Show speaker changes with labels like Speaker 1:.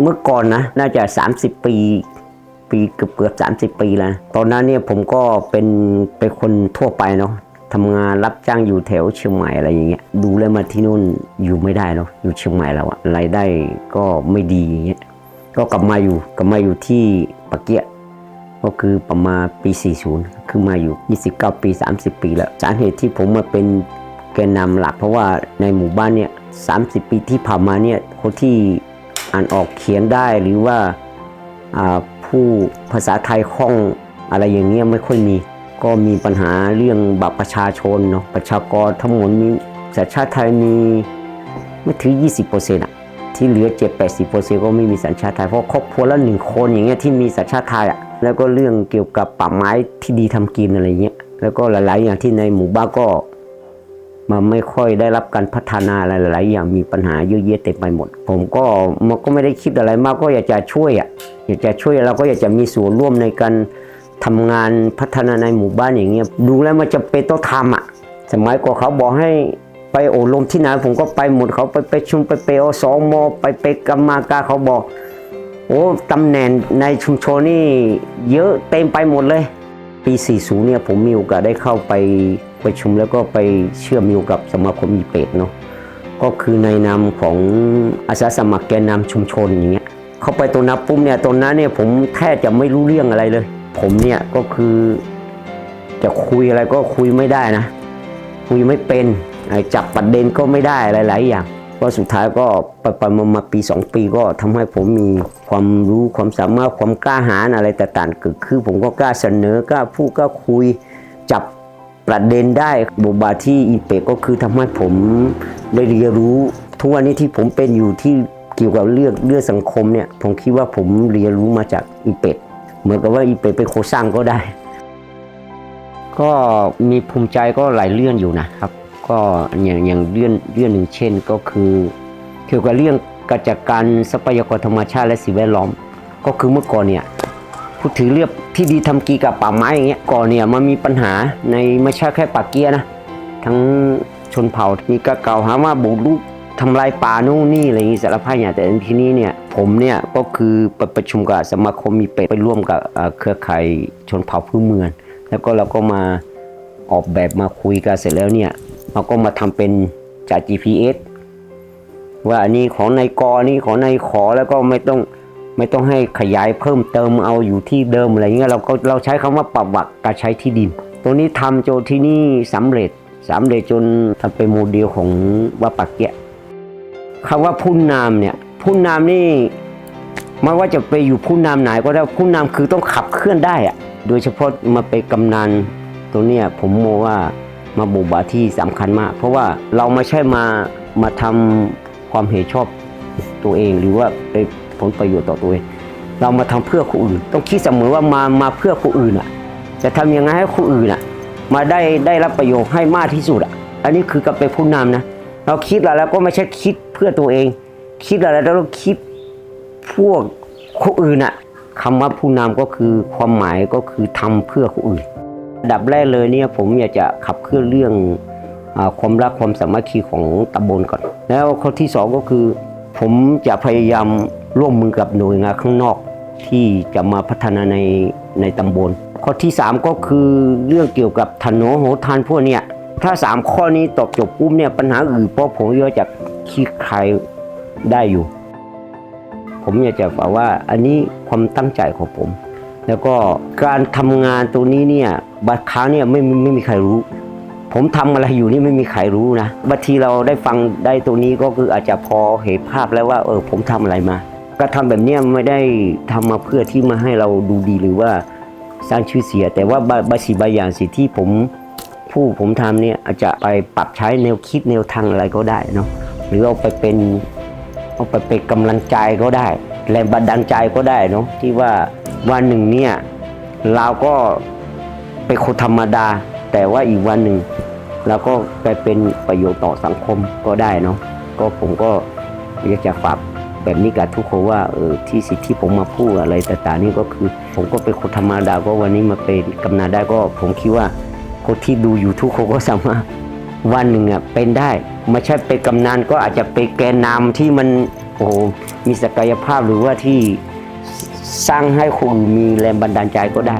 Speaker 1: เมื่อก่อนนะ น่าจะ 30 ปีปีเกือบเกือบสามสิบปีแล้ว ตอนนั้นเนี่ยผมก็เป็นเป็นคนทั่วไปเนาะทำงานรับจ้างอยู่แถวเชียงใหม่อะไรอย่างเงี้ย ดูแล้วมาที่นู่นอยู่ไม่ได้เนาะ อยู่เชียงใหม่แล้วอะรายได้ก็ไม่ดีอย่างเงี้ย ก็กลับมาอยู่กลับมาอยู่ที่ปะเกียก็คือประมาณปี 40 คือมาอยู่ 29 ปี 30 ปีแล้ว สาเหตุที่ผมมาเป็นแกนนำหลัก เพราะว่าในหมู่บ้านเนี่ย 30 ปีที่ผ่านมาเนี่ยคนที่ อ่านออกเขียนได้หรือว่าผู้ภาษาไทยคล่องอะไรอย่างเงี้ยไม่ค่อยมี ก็มีปัญหาเรื่องบัตรประชาชนเนาะประชากรทั้งหมดมีสัญชาติไทยมีไม่ถึง 20%อะที่เหลือ 7-80%ก็ไม่มีสัญชาติไทย เพราะครอบครัวละหนึ่งคนอย่างเงี้ยที่มีสัญชาติไทยอะแล้วก็เรื่องเกี่ยวกับป่าไม้ที่ดีทำกินอะไรเงี้ยแล้วก็หลาย ๆ อย่างที่ในหมู่บ้านก็ มันไม่ค่อยได้รับการพัฒนาอะไรหลายๆอย่างมีปัญหาเยอะแยะเต็มไปหมด ผมก็มันก็ไม่ได้คิดอะไรมากก็อยากจะช่วยอะอยากจะช่วยเราก็อยากจะมีส่วนร่วมในการทำงานพัฒนาในหมู่บ้านอย่างเงี้ยดูแล้วมันจะเป็นต้องทำอะสมัยก่อนเขาบอกให้ไปโอบรมที่ไหนผมก็ไปหมดเขาไปไปชุมไปเปอสองมไปไปกรรมาการเขาบอกโอ้ตำแหน่งในชุมชนนี่เยอะเต็มไปหมดเลย ปี 40 เนี่ยผมมีโอกาสได้เข้าไปประชุมแล้วก็ไปเชื่อมโยงกับสมาคมอีเป็ดเนาะก็คือในนามของอาสาสมัครแกนนำชุมชนอย่างเงี้ยเข้าไปตรงนั้นปุ๊บเนี่ยตรงนั้นเนี่ยผมแทบจะไม่รู้เรื่องอะไรเลย ผมเนี่ยก็คือจะคุยอะไรก็คุยไม่ได้นะ คุยไม่เป็นจับประเด็นก็ไม่ได้หลาย ๆ อย่าง ก็สุดท้ายก็ไปไปมามาปี 2 ปีก็ทำให้ผมมีความรู้ความสามารถความกล้าหาญอะไรต่างๆเกิดขึ้นผมก็กล้าเสนอกล้าพูดกล้าคุยจับประเด็นได้บทบาทที่อีเปกก็คือทำให้ผมได้เรียนรู้ทุกวันนี้ที่ผมเป็นอยู่ที่เกี่ยวกับเรื่องเรื่องสังคมเนี่ยผมคิดว่าผมเรียนรู้มาจากอีเป็ดเหมือนกับว่าอีเป็ดเป็นโครงสร้างก็ได้ ก็มีภูมิใจก็หลายเรื่องอยู่นะครับ ก็อย่างอย่างเรื่องเรื่องหนึ่งเช่นก็คือ เกี่ยวกับเรื่องการจัดการทรัพยากรธรรมชาติและสิ่งแวดล้อม ก็คือเมื่อก่อนเนี่ยพูดถึงเรื่องที่ดีทำกีกับป่าไม้อย่างเงี้ยก่อนเนี่ยมันมีปัญหาในไม่ใช่แค่ป่าเกียนะทั้งชนเผ่ามีกระเก่าหาว่าบุกรุกทำลายป่าโน่นนี่อะไรอย่างงี้สารพัดอย่างแต่ที่นี้เนี่ยผมเนี่ยก็คือไปประชุมกับสมาคมมีเป็ดไปร่วมกับเครือข่ายชนเผ่าพื้นเมือง แล้วก็เราก็มาออกแบบมาคุยกันเสร็จแล้วเนี่ย เราก็มาทำเป็นจาก GPS ว่าอันนี้ของนายกอนี่ของนายขอแล้วก็ไม่ต้องไม่ต้องให้ขยายเพิ่มเติมเอาอยู่ที่เดิมอะไรเงี้ยเราก็เราใช้คำว่าปรับวักการใช้ที่ดินตรงนี้ทำจนที่นี่สำเร็จสำเร็จจนทำเป็นโมเดลของวัดปักเกียะคำว่าผู้นำเนี่ยผู้นำนี่ไม่ว่าจะไปอยู่ผู้นำไหนก็ได้ผู้นำคือต้องขับเคลื่อนได้อะโดยเฉพาะมาเป็นกำนันตรงเนี้ยผมมองว่า มาบุบาที่สำคัญมาก เพราะว่าเราไม่ใช่มามาทำความเห็นชอบตัวเองหรือว่าเป็นผลประโยชน์ต่อตัวเอง เรามาทำเพื่อคนอื่น ต้องคิดเสมอว่ามามาเพื่อคนอื่นอะ จะทำยังไงให้คนอื่นอะ มาได้ได้รับประโยชน์ให้มากที่สุดอะ อันนี้คือกับเป็นผู้นำนะ เราคิดอะไรแล้วก็ไม่ใช่คิดเพื่อตัวเอง คิดอะไรแล้วเราคิดพวกคนอื่นอะคำว่าผู้นำก็คือความหมายก็คือทำเพื่อคนอื่น ดับแรกเลยเนี่ยผมอยากจะขับเคลื่อนเรื่องอความรักความสามัคคีของตำบลก่อน แล้วข้อที่สองก็คือ ผมจะพยายามร่วมมือกับหน่วยงานข้างนอกที่จะมาพัฒนาในในตำบล ข้อที่ 3 ก็คือเรื่องเกี่ยวกับถนนโหทานพวกเนี้ยถ้า 3 ข้อนี้ตอบจบปุ๊บเนี่ยปัญหาอื่นเพราะผมก็จะคลี่คลายได้อยู่ ผมอยากจะบอกว่าอันนี้ความตั้งใจของผม แล้วก็การทำงานตรงนี้เนี่ยบางครั้งเนี่ยไม่ไม่ไม่มีใครรู้ ผมทำอะไรอยู่นี่ไม่มีใครรู้นะบางทีเราได้ฟังได้ตรงนี้ก็คืออาจจะพอเห็นภาพแล้วว่าเออผมทำอะไรมาการทำแบบนี้ไม่ได้ทำมาเพื่อที่มาให้เราดูดีหรือว่าสร้างชื่อเสียงแต่ว่าบางบาสิ่งบางอย่างสิ่งที่ผมผู้ผมทำเนี่ยอาจจะไปปรับใช้แนวคิดแนวทางอะไรก็ได้เนาะหรือเอาไปเป็นเอาไปเป็นกำลังใจก็ได้ แรงบันดาลใจก็ได้เนาะที่ว่า วันหนึ่งเนี่ยเราก็เป็นคนธรรมดา แต่ว่าอีกวันหนึ่งแล้วก็ไปเป็นประโยชน์ต่อสังคมก็ได้เนาะก็ผมก็อยากจะฝากแบบนี้กับทุกคนว่าเออที่สิทธิผมมาพูดอะไรต่างๆนี่ก็คือ ผมก็เป็นคนธรรมดาก็วันนี้มาเป็นกำนันได้ก็ผมคิดว่าคนที่ดูอยู่ทุกคนก็สามารถวันหนึ่งอะเป็นได้ไม่ใช่เป็นกำนันก็อาจจะเป็นแกนนำที่มันโอ้โหมีศักยภาพหรือว่าที่ สร้างให้คนมีแรงบันดาลใจก็ได้